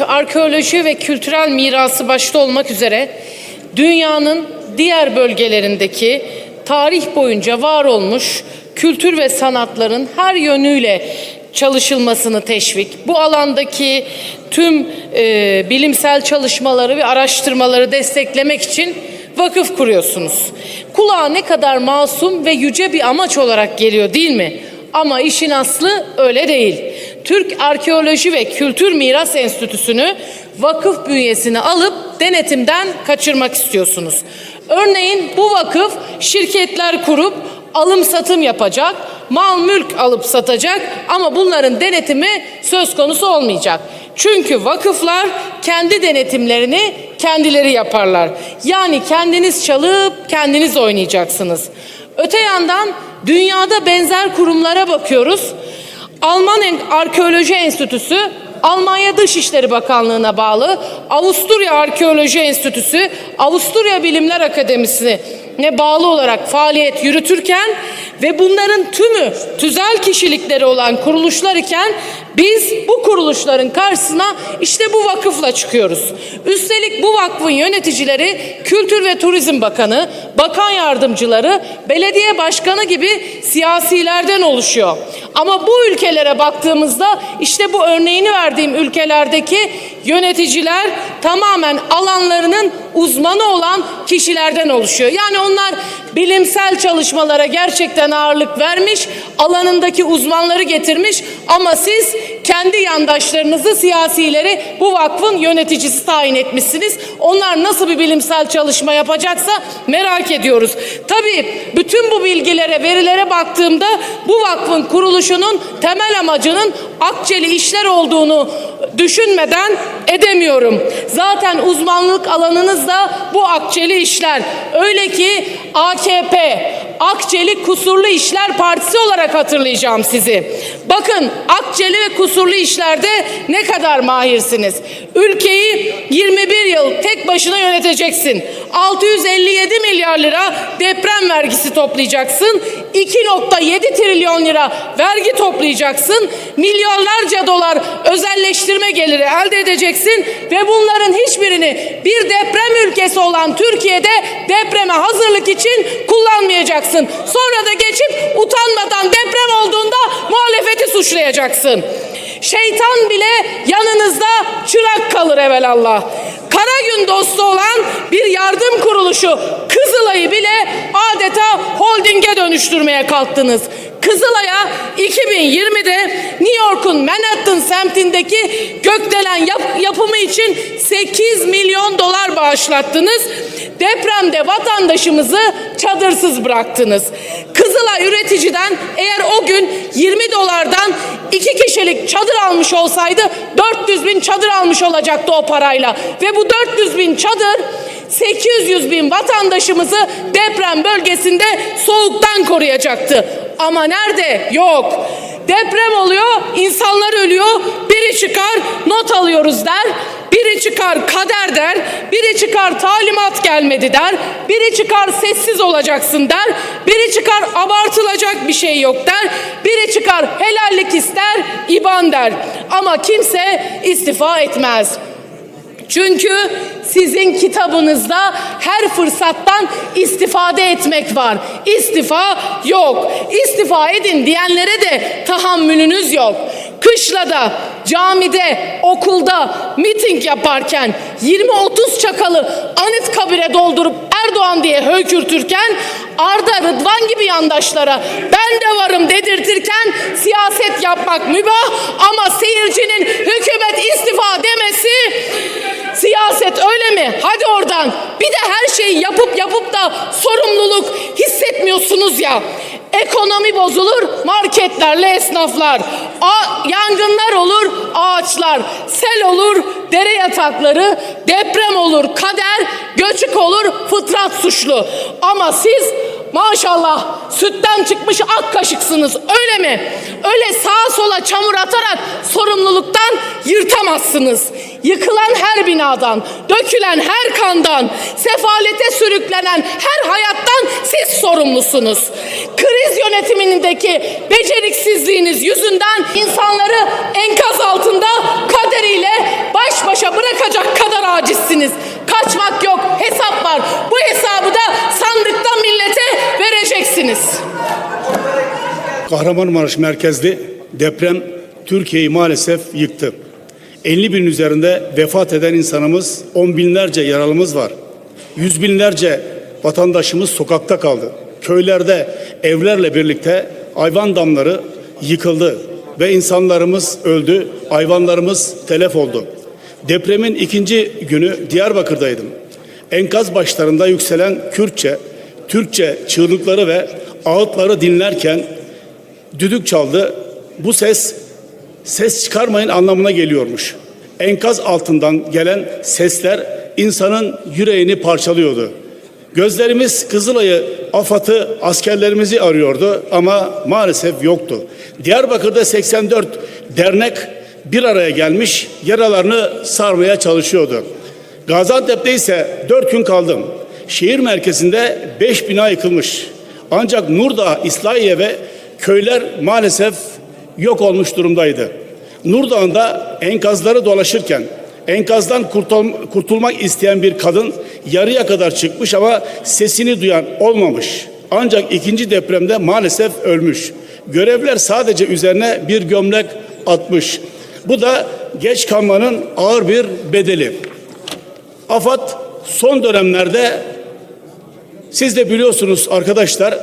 Arkeoloji ve kültürel mirası başta olmak üzere dünyanın diğer bölgelerindeki tarih boyunca var olmuş kültür ve sanatların her yönüyle çalışılmasını teşvik, bu alandaki tüm e, bilimsel çalışmaları ve araştırmaları desteklemek için vakıf kuruyorsunuz. Kulağa ne kadar masum ve yüce bir amaç olarak geliyor değil mi? Ama işin aslı öyle değil. Türk Arkeoloji ve Kültür Miras Enstitüsü'nü vakıf bünyesine alıp denetimden kaçırmak istiyorsunuz. Örneğin bu vakıf şirketler kurup alım satım yapacak, mal mülk alıp satacak ama bunların denetimi söz konusu olmayacak. Çünkü vakıflar kendi denetimlerini kendileri yaparlar. Yani kendiniz çalıp kendiniz oynayacaksınız. Öte yandan dünyada benzer kurumlara bakıyoruz. Alman Arkeoloji Enstitüsü Almanya Dışişleri Bakanlığı'na bağlı Avusturya Arkeoloji Enstitüsü Avusturya Bilimler Akademisi'ne bağlı olarak faaliyet yürütürken ve bunların tümü tüzel kişilikleri olan kuruluşlar iken biz bu kuruluşların karşısına işte bu vakıfla çıkıyoruz. Üstelik bu vakfın yöneticileri Kültür ve Turizm Bakanı, bakan yardımcıları, belediye başkanı gibi siyasilerden oluşuyor. Ama bu ülkelere baktığımızda işte bu örneğini verdiğim ülkelerdeki yöneticiler tamamen alanlarının uzmanı olan kişilerden oluşuyor. Yani onlar bilimsel çalışmalara gerçekten ağırlık vermiş, alanındaki uzmanları getirmiş ama siz kendi yandaşlarınızı, siyasileri bu vakfın yöneticisi tayin etmişsiniz. Onlar nasıl bir bilimsel çalışma yapacaksa merak ediyoruz. Tabii bütün bu bilgilere, verilere baktığımda bu vakfın kuruluşunun temel amacının akçeli işler olduğunu düşünmeden edemiyorum. Zaten uzmanlık alanınız da bu akçeli işler. Öyle ki AKP, Akçeli Kusurlu İşler Partisi olarak hatırlayacağım sizi. Bakın Akçeli ve kusurlu işlerde ne kadar mahirsiniz. Ülkeyi 21 yıl tek başına yöneteceksin. 657 milyar lira deprem vergisi toplayacaksın. 2.7 trilyon lira vergi toplayacaksın. Milyarlarca dolar özelleştirme geliri elde edeceksin ve bunların hiçbirini bir deprem ülkesi olan Türkiye'de depreme hazırlık için kullanmayacaksın. Sonra da geçip utanmadan deprem olduğunda muhalefeti suçlayacaksın. Şeytan bile yanınızda çırak kalır evelallah. Kara gün dostu olan bir yardım kuruluşu Kızılay'ı bile adeta holdinge dönüştürmeye kalktınız. Kızılay'a 2020'de New York'un Manhattan semtindeki gökdelen yap yapımı için 8 milyon dolar bağışlattınız. Depremde vatandaşımızı çadırsız bıraktınız. Kızılay üreticiden eğer o gün 20 dolardan iki kişilik çadır almış olsaydı 400 bin çadır almış olacaktı o parayla. Ve bu 400 bin çadır 800 bin vatandaşımızı deprem bölgesinde soğuktan koruyacaktı. Ama nerede? Yok. Deprem oluyor, insanlar ölüyor. Biri çıkar, not alıyoruz der. Biri çıkar kader der, biri çıkar talimat gelmedi der, biri çıkar sessiz olacaksın der, biri çıkar abartılacak bir şey yok der, biri çıkar helallik ister, iban der. Ama kimse istifa etmez. Çünkü sizin kitabınızda her fırsattan istifade etmek var. İstifa yok. İstifa edin diyenlere de tahammülünüz yok. Kışlada, camide, okulda miting yaparken 20-30 çakalı Anıtkabir'e doldurup Erdoğan diye hökürtürken Arda Rıdvan gibi yandaşlara ben de varım dedirtirken siyaset yapmak mübah ama seyircinin hükümet istifa demesi Siyaset öyle mi? Hadi oradan. Bir de her şeyi yapıp yapıp da sorumluluk hissetmiyorsunuz ya. Ekonomi bozulur, marketlerle esnaflar. A yangınlar olur, ağaçlar. Sel olur, dere yatakları. Deprem olur, kader. Göçük olur, fıtrat suçlu. Ama siz maşallah sütten çıkmış ak kaşıksınız öyle mi? Öyle sağa sola çamur atarak sorumluluktan yırtamazsınız. Yıkılan her binadan, dökülen her kandan, sefalete sürüklenen her hayattan siz sorumlusunuz. Kriz yönetimindeki beceriksizliğiniz yüzünden insanları enkaz altında kaderiyle baş başa bırakacak kadar acizsiniz. Kaçmak yok, hesap var. Bu hesabı da sandıkta millete vereceksiniz. Kahramanmaraş merkezli deprem Türkiye'yi maalesef yıktı. 50 bin üzerinde vefat eden insanımız, on binlerce yaralımız var. Yüz binlerce vatandaşımız sokakta kaldı. Köylerde evlerle birlikte hayvan damları yıkıldı ve insanlarımız öldü, hayvanlarımız telef oldu. Depremin ikinci günü Diyarbakır'daydım. Enkaz başlarında yükselen Kürtçe, Türkçe çığlıkları ve ağıtları dinlerken düdük çaldı. Bu ses ses çıkarmayın anlamına geliyormuş. Enkaz altından gelen sesler insanın yüreğini parçalıyordu. Gözlerimiz Kızılay'ı, AFAD'ı, askerlerimizi arıyordu ama maalesef yoktu. Diyarbakır'da 84 dernek bir araya gelmiş yaralarını sarmaya çalışıyordu. Gaziantep'te ise 4 gün kaldım. Şehir merkezinde 5 bina yıkılmış. Ancak Nurdağ, İslahiye ve köyler maalesef yok olmuş durumdaydı. Nurdağ'ında enkazları dolaşırken enkazdan kurtul- kurtulmak isteyen bir kadın yarıya kadar çıkmış ama sesini duyan olmamış. Ancak ikinci depremde maalesef ölmüş. Görevler sadece üzerine bir gömlek atmış. Bu da geç kalmanın ağır bir bedeli. AFAD son dönemlerde siz de biliyorsunuz arkadaşlar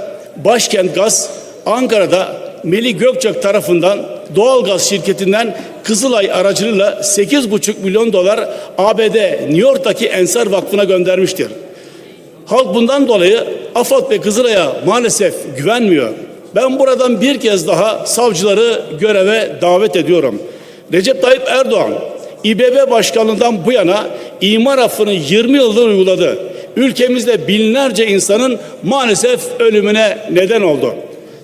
Başkent Gaz Ankara'da Melih Gökçek tarafından doğal gaz şirketinden Kızılay aracılığıyla 8,5 milyon dolar ABD New York'taki Ensar Vakfı'na göndermiştir. Halk bundan dolayı AFAD ve Kızılay'a maalesef güvenmiyor. Ben buradan bir kez daha savcıları göreve davet ediyorum. Recep Tayyip Erdoğan İBB başkanlığından bu yana imar affını 20 yıldır uyguladı. Ülkemizde binlerce insanın maalesef ölümüne neden oldu.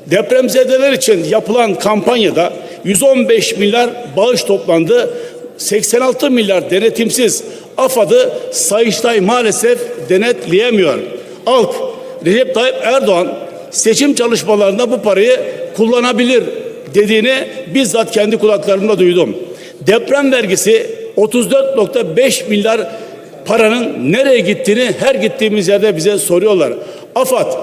Depremzedeler için yapılan kampanyada 115 milyar bağış toplandı. 86 milyar denetimsiz AFAD'ı Sayıştay maalesef denetleyemiyor. Halk Recep Tayyip Erdoğan seçim çalışmalarında bu parayı kullanabilir dediğini bizzat kendi kulaklarımda duydum. Deprem vergisi 34.5 milyar paranın nereye gittiğini her gittiğimiz yerde bize soruyorlar. AFAD,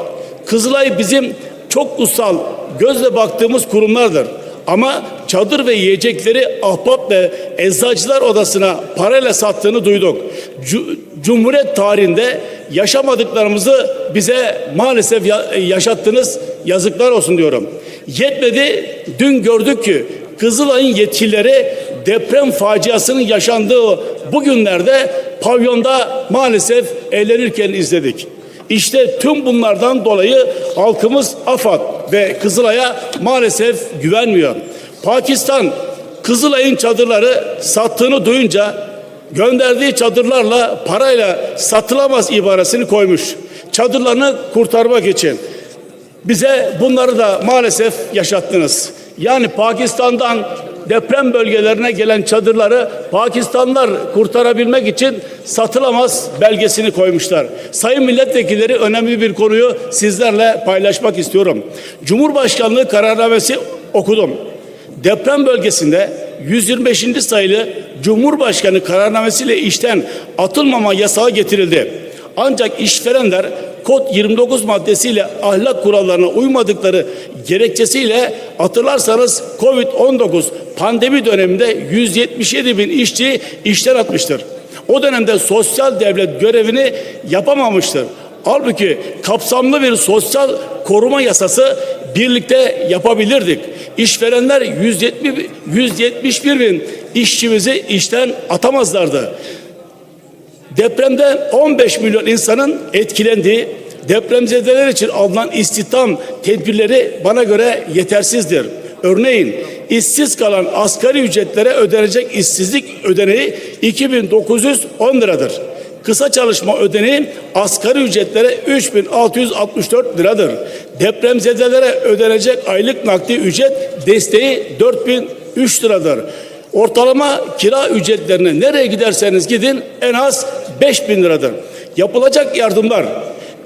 Kızılay bizim çok kutsal, gözle baktığımız kurumlardır. Ama çadır ve yiyecekleri ahbap ve eczacılar odasına parayla sattığını duyduk. Cu- Cumhuriyet tarihinde yaşamadıklarımızı bize maalesef ya- yaşattınız. Yazıklar olsun diyorum. Yetmedi dün gördük ki Kızılay'ın yetkilileri deprem faciasının yaşandığı bugünlerde pavyonda maalesef eğlenirken izledik. İşte tüm bunlardan dolayı halkımız AFAD ve Kızılay'a maalesef güvenmiyor. Pakistan Kızılay'ın çadırları sattığını duyunca gönderdiği çadırlarla parayla satılamaz ibaresini koymuş. Çadırlarını kurtarmak için. Bize bunları da maalesef yaşattınız. Yani Pakistan'dan deprem bölgelerine gelen çadırları Pakistanlılar kurtarabilmek için satılamaz belgesini koymuşlar. Sayın milletvekilleri önemli bir konuyu sizlerle paylaşmak istiyorum. Cumhurbaşkanlığı kararnamesi okudum. Deprem bölgesinde 125. sayılı Cumhurbaşkanı kararnamesiyle işten atılmama yasağı getirildi. Ancak işverenler kod 29 maddesiyle ahlak kurallarına uymadıkları gerekçesiyle hatırlarsanız Covid-19 pandemi döneminde 177 bin işçi işten atmıştır. O dönemde sosyal devlet görevini yapamamıştır. Halbuki kapsamlı bir sosyal koruma yasası birlikte yapabilirdik. İşverenler 170, 171 bin işçimizi işten atamazlardı. Depremde 15 milyon insanın etkilendiği depremzedeler için alınan istihdam tedbirleri bana göre yetersizdir. Örneğin işsiz kalan asgari ücretlere ödenecek işsizlik ödeneği 2910 liradır. Kısa çalışma ödeneği asgari ücretlere 3664 liradır. Depremzedelere ödenecek aylık nakdi ücret desteği 4003 liradır. Ortalama kira ücretlerine nereye giderseniz gidin en az 5000 liradır. Yapılacak yardımlar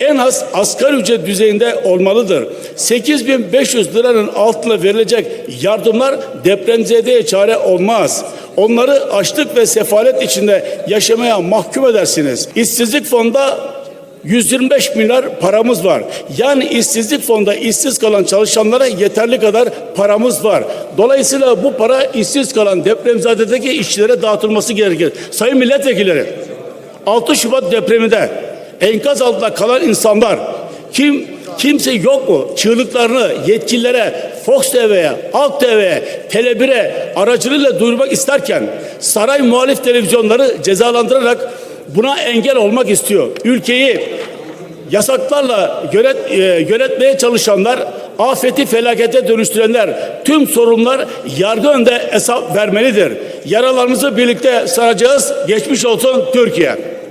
en az asgari ücret düzeyinde olmalıdır. 8500 liranın altına verilecek yardımlar depremzedeye çare olmaz. Onları açlık ve sefalet içinde yaşamaya mahkum edersiniz. İşsizlik fonda 125 milyar paramız var. Yani işsizlik fonda işsiz kalan çalışanlara yeterli kadar paramız var. Dolayısıyla bu para işsiz kalan depremzadedeki işçilere dağıtılması gerekir. Sayın milletvekilleri 6 Şubat depreminde enkaz altında kalan insanlar kim kimse yok mu? Çığlıklarını yetkililere, Fox TV'ye, Halk TV'ye, Tele1'e aracılığıyla duyurmak isterken saray muhalif televizyonları cezalandırarak buna engel olmak istiyor. Ülkeyi yasaklarla yönet, e, yönetmeye çalışanlar, afeti felakete dönüştürenler, tüm sorunlar yargı önünde hesap vermelidir. Yaralarımızı birlikte saracağız. Geçmiş olsun Türkiye.